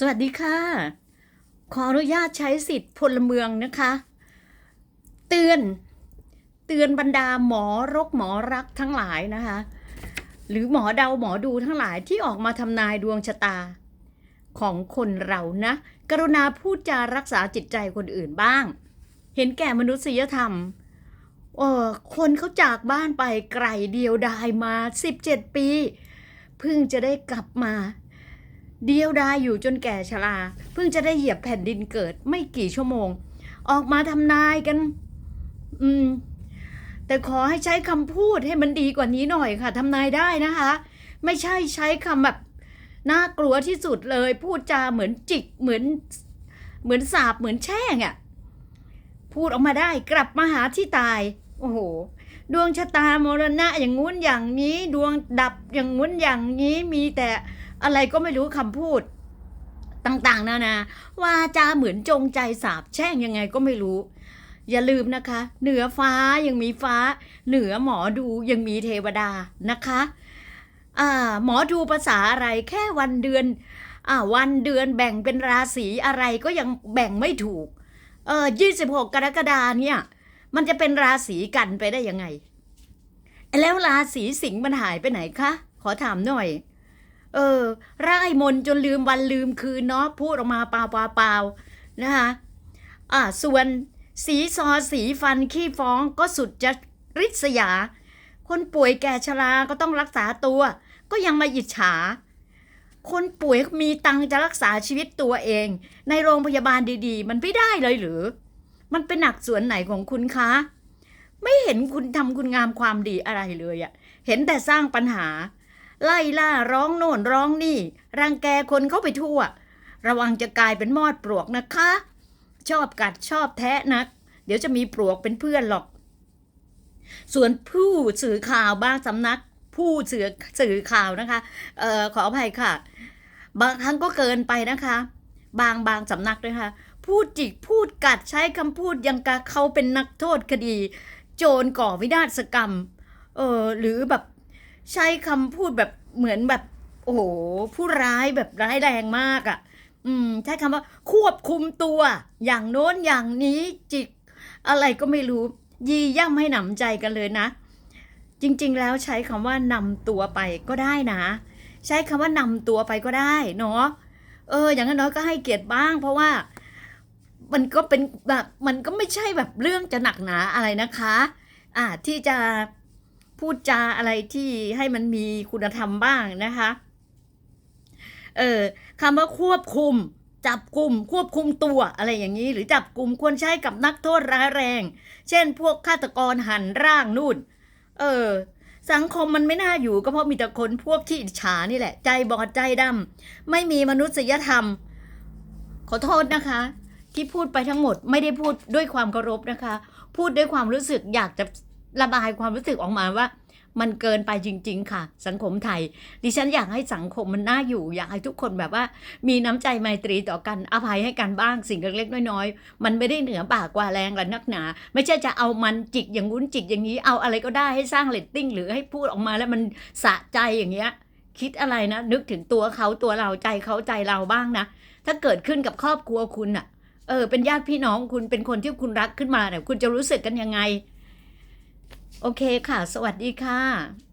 สวัสดีค่ะ ขออนุญาตใช้สิทธิ์พลเมืองนะคะ เตือน เตือนบรรดาหมอรกหมอรักทั้งหลายนะคะ หรือหมอเดาหมอดูทั้งหลายที่ออกมาทำนายดวงชะตา ของคนเรานะ กรุณาพูดจารักษาจิตใจคนอื่นบ้าง เห็นแก่มนุษยธรรมเออคนเขาจากบ้านไปไกลเดียวดายมา 17 ปี เพิ่งจะได้กลับมา เดียวดายอยู่จนแก่ชรา เพิ่งจะได้เหยียบแผ่นดินเกิดไม่กี่ชั่วโมง ออกมาทำนายกัน อืม แต่ขอให้ใช้คำพูดให้มันดีกว่านี้หน่อยค่ะทำนายได้นะคะ ไม่ใช่ใช้คำแบบน่ากลัวที่สุดเลย พูดจาเหมือนจิกเหมือน เหมือนสาบเหมือนแช่งอะ่ะพูดออกมาได้กลับมาหาที่ตาย โอ้โห ดวงชะตามรณะอย่างงู้นอย่างนี้ ดวงดับอย่างงู้นอย่างนี้มีแต่ อะไรก็ไม่รู้คำพูดต่างๆนานาว่าจาเหมือนจงใจสาบแช่งยังไงก็ไม่รู้ อย่าลืมนะคะ เหนือฟ้ายังมีฟ้า เหนือหมอดูยังมีเทวดานะคะอ่าหมอดูภาษาอะไรแค่วันเดือนอ่าวันเดือนแบ่งเป็นราศีอะไรก็ยังแบ่งไม่ถูกเออยี่สิบหกกรกฎาเนี่ย มันจะเป็นราศีกันไปได้ยังไง แล้วราศีสิงห์มันหายไปไหนคะขอถามหน่อย เออ ร่ายมนจนลืมวันลืมคืนเนาะพูดออกมาเปล่าเปล่าเปล่านะคะอ่าส่วนสีซอสีฟันขี้ฟ้องก็สุดจะริษยา คนป่วยแก่ชราก็ต้องรักษาตัว ก็ยังมาอิจฉา คนป่วยมีตังจะรักษาชีวิตตัวเอง ในโรงพยาบาลดีๆ มันไม่ได้เลยหรือ มันเป็นหนักส่วนไหนของคุณคะ ไม่เห็นคุณทำคุณงามความดีอะไรเลยอะเห็นแต่สร้างปัญหา ไล่ล่าร้องโน่นร้องนี่ รังแกคนเข้าไปทั่ว ระวังจะกลายเป็นมอดปลวกนะคะ ชอบกัดชอบแทะนัก เดี๋ยวจะมีปลวกเป็นเพื่อนหรอก ส่วนผู้สื่อข่าวบางสำนัก ผู้สื่อสื่อข่าวนะคะเอ่อขออภัยค่ะ บางครั้งก็เกินไปนะคะ บางบางสำนักด้วยค่ะพูดจิกพูดกัดใช้คำพูดยังกะเขาเป็นนักโทษคดี โจรก่อวินาศกรรม เออหรือแบบ ใช้คำพูดแบบเหมือนแบบ โอ้โหผู้ร้ายแบบร้ายแรงมากอะ่ะ อืม ใช้คำว่าควบคุมตัว อย่างโน้นอย่างนี้จิก อะไรก็ไม่รู้ ยีย่ำให้หนำใจกันเลยนะ จริงๆแล้วใช้คำว่านำตัวไปก็ได้นะ ใช้คำว่านำตัวไปก็ได้เนาะเออ อย่างน้อยก็ให้เกียรติบ้าง เพราะว่ามันก็เป็นแบบมันก็ไม่ใช่แบบเรื่องจะหนักหนาอะไรนะคะ อ่าที่จะ พูดจาอะไรที่ให้มันมีคุณธรรมบ้างนะคะ เออคำว่าควบคุม จับกลุ่มควบคุมตัวอะไรอย่างนี้ หรือจับกลุ่มควรใช้กับนักโทษร้ายแรง เช่น พวกฆาตกรหันร่างนู่น เออ สังคมมันไม่น่าอยู่ก็เพราะมีแต่คนพวกที่อิจฉานี่แหละ ใจบอดใจดำไม่มีมนุษยธรรม ขอโทษนะคะ ที่พูดไปทั้งหมดไม่ได้พูดด้วยความเคารพนะคะ พูดด้วยความรู้สึกอยากจะ ระบายความรู้สึกออกมาว่า มันเกินไปจริง ๆ ค่ะ สังคมไทย ดิฉันอยากให้สังคมมันน่าอยู่ อยากให้ทุกคนแบบว่า มีน้ำใจไมตรีต่อกันอภัยให้กันบ้างสิ่งเล็กๆน้อยๆมันไม่ได้เหนือบ่ากว่าแรงและนักหนา ไม่ใช่จะเอามันจิกอย่างงู้นจิกอย่างนี้เอาอะไรก็ได้ให้สร้างเรตติ้งหรือให้พูดออกมาแล้วมันสะใจอย่างเงี้ยคิดอะไรนะ นึกถึงตัวเขาตัวเราใจเขาใจเราบ้างนะ ถ้าเกิดขึ้นกับครอบครัวคุณอะเออเป็นญาติพี่น้องคุณเป็นคนที่คุณรักขึ้นมาเนี่ยคุณจะรู้สึกกันยังไง โอเคค่ะ สวัสดีค่ะ